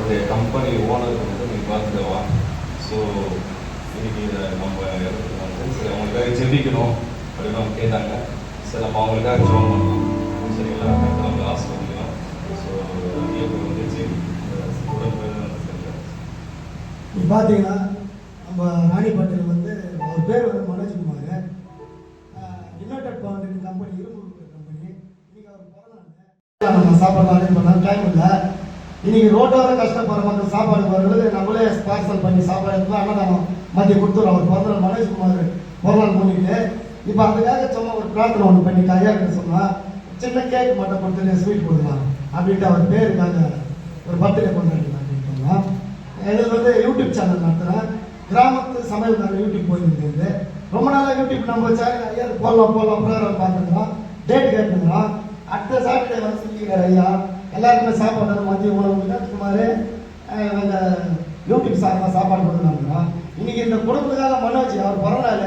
அவருடைய company owner வந்து நீ பார்த்துக்கவா? ஸோ இன்னைக்கு இதை நம்ம வந்து சரி அவங்களுக்காக ஜெபிக்கணும் அப்படின்னு அவங்க கேட்டாங்க. சரி நம்ம அவங்களுக்காக ஜோம் பண்ணலாம். சரிங்களா கரெக்டாக ஆசை ஆசீர்வதிக்கலாம். ஸோ இப்போ வந்து ஜெபி பார்த்தீங்கன்னா நம்ம ராணிப்பேட்டையில் வந்து ஒரு பேர் வந்து மனோஜ்குமார். யுனைடெட் பவுண்டரி கம்பெனி இரும்பு கம்பெனி இன்னைக்கு அவர் பிறந்தாங்க நம்ம சாப்பாடு அரேஞ்ச் பண்ணால் டைம் இல்லை. இன்னைக்கு ரோட்டோட கஷ்டப்படுற மக்கள் சாப்பாடு போகிறது நம்மளே பார்சல் பண்ணி சாப்பாடு எடுத்து அன்னதானம் மத்திய கொடுத்துரும் அவர் பிறந்த மனோஜ்குமார் பிறந்தநாள் முன்னிட்டு. இப்போ அதுக்காக சும்மா ஒரு பிரார்த்தனை ஒன்று பண்ணி கையா சொன்னால் சின்ன கேக் மட்டும் கொடுத்து ஸ்வீட் கொடுக்கலாம் அப்படின்ட்டு அவர் பேருக்காக ஒரு பர்த்டே கொண்டாடிக்கலாம் அப்படின்ட்டு எங்களுக்கு வந்து யூடியூப் சேனல் நடத்துகிறேன் கிராமத்து சமையல்காரர் யூடியூப் போயிருந்தது ரொம்ப நாளாக யூடியூப் நம்ம சேனல் ஐயா போகலாம் போடலாம் போடலாம் ப்ரோக்ராம் பார்த்துக்கிறோம் டேட் கேட்டுக்கிறோம் அடுத்த சாட்டர்டே வந்து சொல்லிக்கிறார் ஐயா எல்லாருக்குமே சாப்பாடு மதிய உணவு சுமார் எங்கள் யூடியூப் சார்பாக சாப்பாடு கொடுக்குறாங்க இன்னைக்கு இந்த குடும்பத்துக்காக மனோஜ் அவர் பிறந்தாள்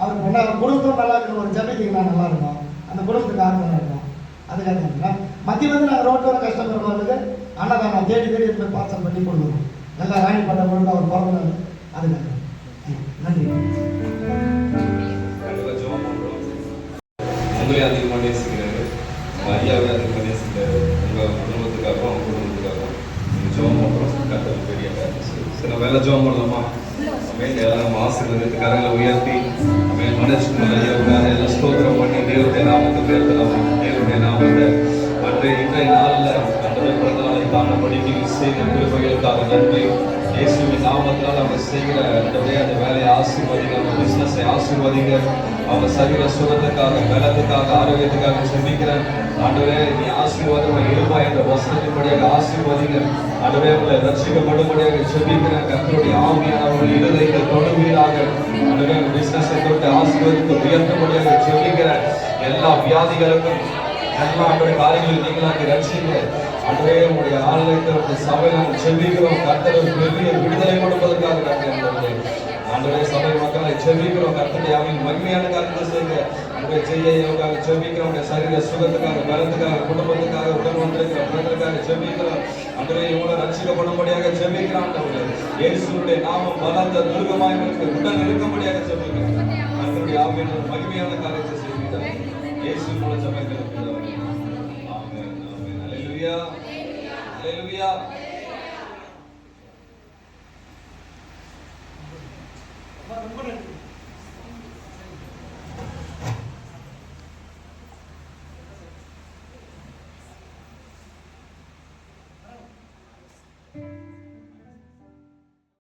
அவர் கொண்டாட குடும்பத்தும் நல்லா இருக்கணும். ஒரு ஜபித்திங்கன்னா நல்லா இருக்கும். அந்த குடும்பத்துக்கு ஆர்வம் இருக்கும். அதுக்காக மத்திய வந்து நாங்கள் ரோட்டோர கஷ்டப்படுறவங்களுக்கு அன்னதானம் தேடி தேடி போய் பார்சல் பண்ணி கொடுக்குறோம் நல்லா ராணி பண்ண பொருள் அவர் பிறந்தாள் அதுக்காக நன்றி. செய்யும். ஜோம் பண்ணலாமா அமேன் எல்லாம் உயர்த்தி அமேன். ஸ்தோத்திரம் பண்ணி தேவருடைய நாமத்தை உயர்த்தலாம். தேவருடைய நாமத்தை. அன்றைய இன்றைய நாளில் அன்றைய பிறந்த நாளை செய்த கிருபைகளுக்காக நன்றி. இயேசுவின் நாமத்தினால் அவங்க செய்கிற அந்த அந்த வேலையை ஆசீர்வதிங்க அவங்க பிசினஸை ஆசீர்வதிங்க. அவங்க சரீர சுகத்துக்காக பலத்துக்காக ஆரோக்கியத்துக்காக சந்திக்கிறேன் ஆண்டவரே நீ ஆசீர்வாதம் வசனத்தின்படியாக ஆசீர்வதிங்க ஆண்டவரே உங்களை ரட்சிக்கப்படும்படியாக செபிக்கிறேன் கத்தருடைய ஆவியானவர்கள் இருதயங்கள் தொடுவீராக ஆண்டவரே உங்க பிசினஸை தொட்டு ஆசீர்வதித்து உயர்த்தபடியாக செபிக்கிறேன் எல்லா வியாதிகளுக்கும் எல்லா ஆண்டோட காரியங்களை நீங்களாக ரட்சிங்க ஆண்டவரே உங்களுடைய ஆலயத்தினுடைய சபை நாங்கள் செபிக்கிறோம் கர்த்தர் பெரிய விடுதலை கொடுப்பதற்காக நாங்கள் ஆண்டவரே ஆண்டவரே சபை மக்களை செபிக்கிறோம் கர்த்தருடைய ஆவியின் மகிமையான காரணத்தை செய்யுங்க உங்களுடைய செய்ய யோகாக செபிக்கிறோம் சரீர சுகத்துக்காக பலத்துக்காக குடும்பத்துக்காக குணமுடியாக ஜெபிக்கிறான் இயேசுடைய நாமம் பலத்த துருகமாய் உடன் இருக்கும்படியாக ஜெபிக்கிறான் அவருடைய ஆவியின் மகிமையான காரியத்தை செய்கிறார். இயேசு மூலம் ரொம்ப